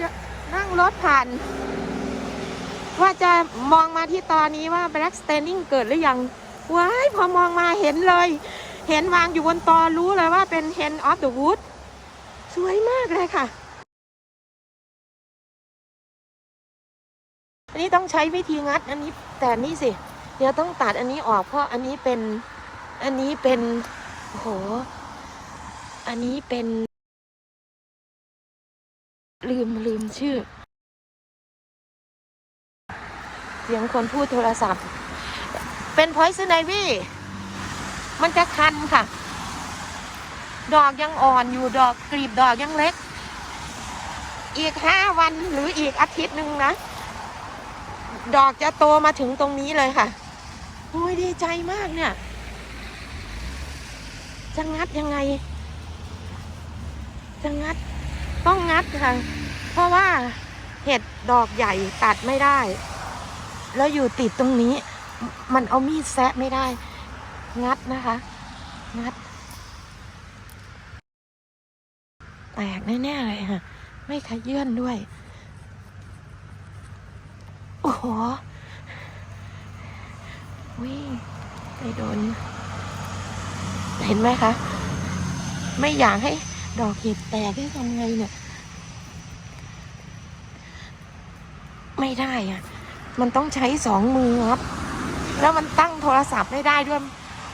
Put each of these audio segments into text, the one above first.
จะนั่งรถผ่าน ว่าจะมองมาที่ตอนนี้ว่า black standing เกิดหรือยังว้ายพอมองมาเห็นเลย เห็นวางอยู่บนตอรู้เลยว่าเป็น hand of the wood สวยมากเลยค่ะ อันนี้ต้องใช้วิธีงัดอันนี้แต่นี่สิ เดี๋ยวต้องตัดอันนี้ออกเพราะอันนี้เป็น อันนี้เป็นโอ้โหอันนี้เป็น ลืมลืมชื่อ เสียงคนพูดโทรศัพท์ เป็นพอยซ์ไนวี่มันจะคันค่ะ ดอกยังอ่อนอยู่ดอกกลีบดอกยังเล็ก อีกห้าวันหรืออีกอาทิตย์หนึ่งนะ ดอกจะโตมาถึงตรงนี้เลยค่ะโอ้ยดีใจมากเนี่ยจะงัดยังไงจะงัด ต้องงัดค่ะ เพราะว่าเห็ดดอกใหญ่ตัดไม่ได้ แล้วอยู่ติดตรงนี้ มันเอามีดแซะไม่ได้ งัดนะคะ งัด แตกแน่ๆเลยค่ะ ไม่ขยื่นด้วย โอ้โหวิไปโดน เห็นไหมคะ ไม่อยากให้ ดอกเห็ดแตกให้ทำไงเนี่ย ไม่ได้อะมันต้องใช้สองมือครับ แล้วมันตั้งโทรศัพท์ไม่ได้ด้วย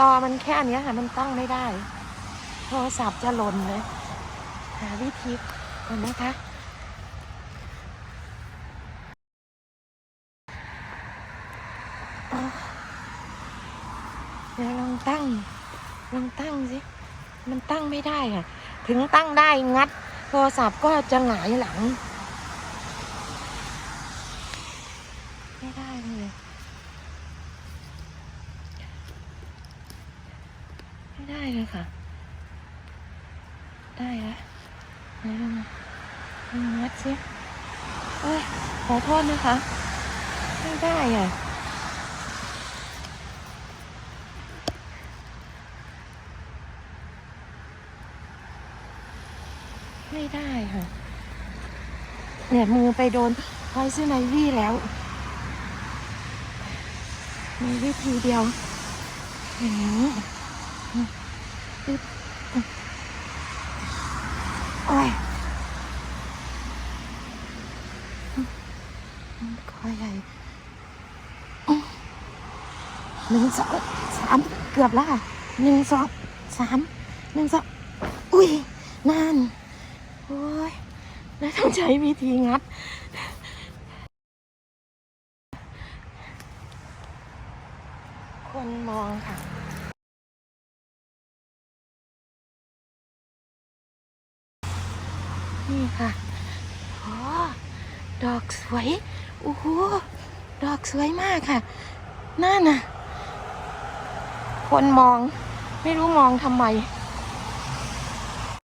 ตอมันแค่เนี้ยค่ะ มันตั้งไม่ได้ โทรศัพท์จะหล่นเลยหาวิธีก่อนนะคะเดี๋ยวลองตั้ง ลองตั้งสิ มันตั้งไม่ได้ค่ะ ถึงตั้งได้งัด โทรศัพท์ก็จะหงายหลัง ไม่ได้เลยไม่ได้เลยค่ะ ได้แล้วไหนลองลองงัดสิเอ้ยขอโทษนะคะ ไม่ได้อะ ไม่ได้ค่ะ เนี่ยมือไปโดนพอยซ์ไนวี่แล้วมีวิธีเดียวอย่างนี้ปึ๊บโอ้ยคอใหญ่หนึ่งสองสามเกือบแล้วค่ะหนึ่งสองสามหนึ่งสองอุ้ยนาน โอ้ยแล้วต้องใช้วิธีงัด คนมองค่ะนี่ค่ะโอ้ดอกสวย โอ้โห ดอกสวยมากค่ะนั่นน่ะ คนมอง ไม่รู้มองทำไม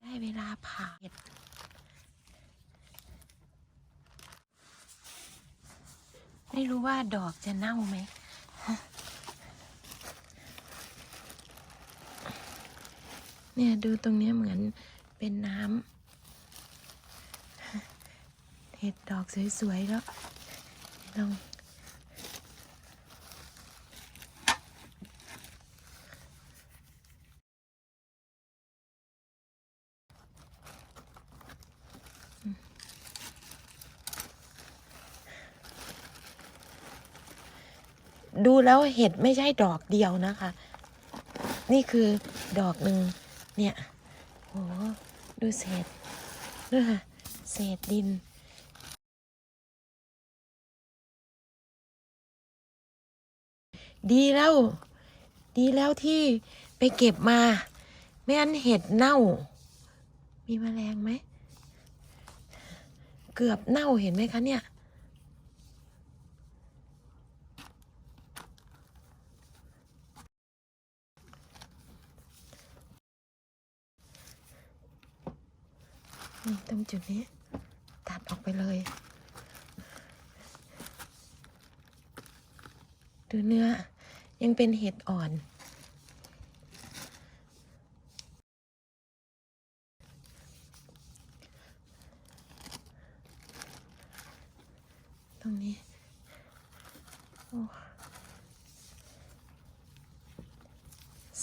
ได้เวลาผ่าเห็ด ไม่รู้ว่าดอกจะเน่าไหมเนี่ยดูตรงนี้เหมือนเป็นน้ำเห็ดดอกสวยๆแล้วลอง ดูแล้วเห็ดไม่ใช่ดอกเดียวนะคะ นี่คือดอกหนึ่งเนี่ยโหดูเศษดูค่ะเศษดินดีแล้ว ดีแล้วที่ไปเก็บมา ไม่งั้นเห็ดเน่า มีแมลงไหม เกือบเน่าเห็นไหมคะเนี่ย นี่ตรงจุดนี้ตัดออกไปเลย ดูเนื้อยังเป็นเห็ดอ่อน ตรงนี้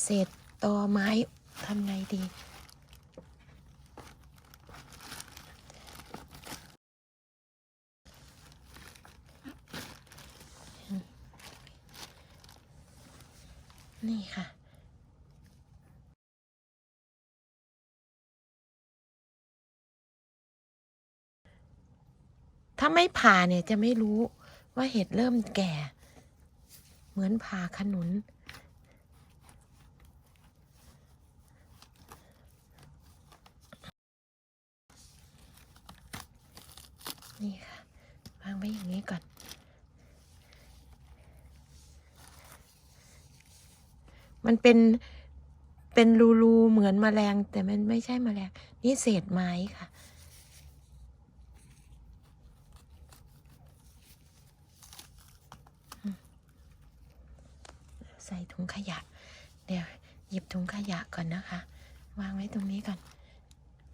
เศษตอไม้ทำไงดี นี่ค่ะถ้าไม่ผ่าเนี่ยจะไม่รู้ว่าเห็ดเริ่มแก่ เหมือนผ่าขนุน นี่ค่ะ วางไว้อย่างนี้ก่อน มันเป็นเป็นรูๆเหมือนแมลง แต่มันไม่ใช่แมลง นี่เศษไม้ค่ะ ใส่ถุงขยะ เดี๋ยวหยิบถุงขยะก่อนนะคะ วางไว้ตรงนี้ก่อน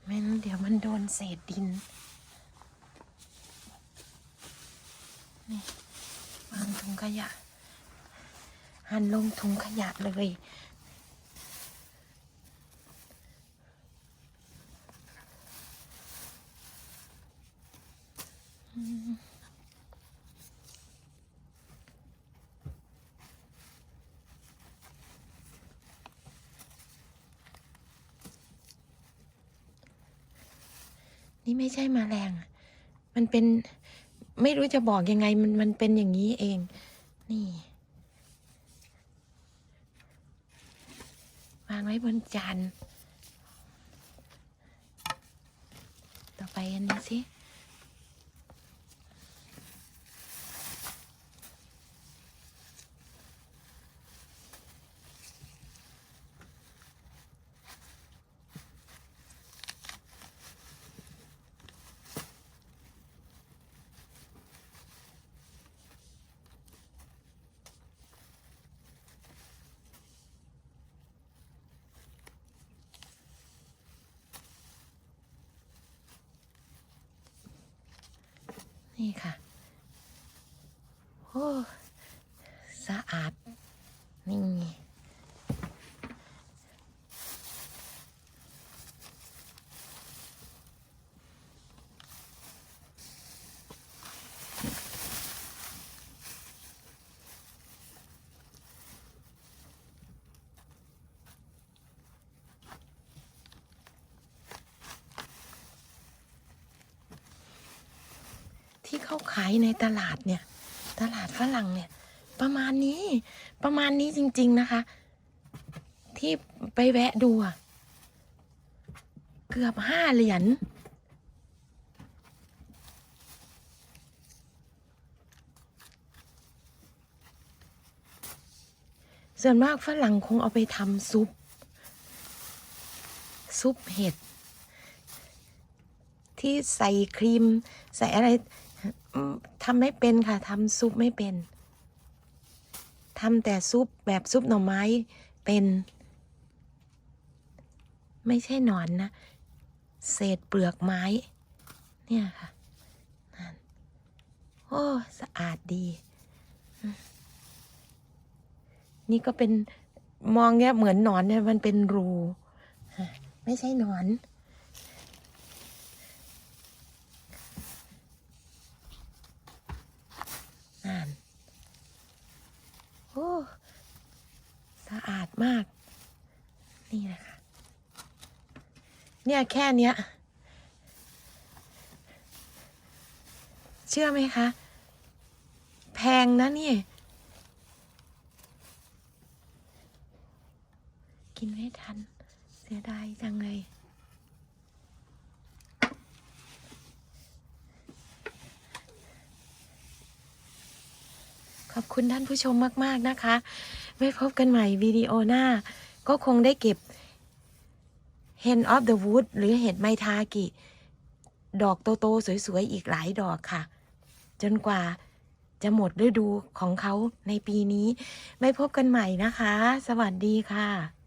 ไม่งั้นเดี๋ยวมันโดนเศษดินนี่วางถุงขยะ หันลงถุงขยะเลย นี่ไม่ใช่มาแรงมันเป็นไม่รู้จะบอกยังไงมันมันเป็นอย่างนี้เอง นี่ วาง ไว้บนจาน ต่อไปอันนี้สิ นี่ค่ะโอ้สะอาดนี่ ที่เขาขายในตลาดเนี่ย ตลาดฝรั่งเนี่ย ประมาณนี้ประมาณนี้จริง ๆนะคะ ที่ไปแวะดูเกือบห้าเหรียญส่วนมากฝรั่งคงเอาไปทำซุป ซุปเห็ด ที่ใส่ครีม ใส่อะไร ทำไม่เป็นค่ะทำซุปไม่เป็นทำแต่ซุปแบบซุปหน่อไม้เป็น ไม่ใช่หนอนนะ เศษเปลือกไม้ เนี่ยค่ะนั่นโอ้สะอาดดี นี่ก็เป็นมองเนี่ยเหมือนหนอนเนี่ยมันเป็นรูฮะไม่ใช่หนอนนโอ้ สะอาดมาก นี่นะคะ เนี่ยแค่เนี้ย เชื่อไหมคะ แพงนะนี่ กินไม่ทัน เสียดายจังเลยขอบคุณท่านผู้ชมมาก ๆ นะคะ ว้พบกันใหม่วิดีโอหน้า ก็คงได้เก็บ Hen of the Wood หรือเห็ดไมทากิ ดอกโตๆสวย ๆ อีกหลายดอกค่ะ จนกว่าจะหมดฤดูของเขาในปีนี้ ไว้พบกันใหม่นะคะ สวัสดีค่ะ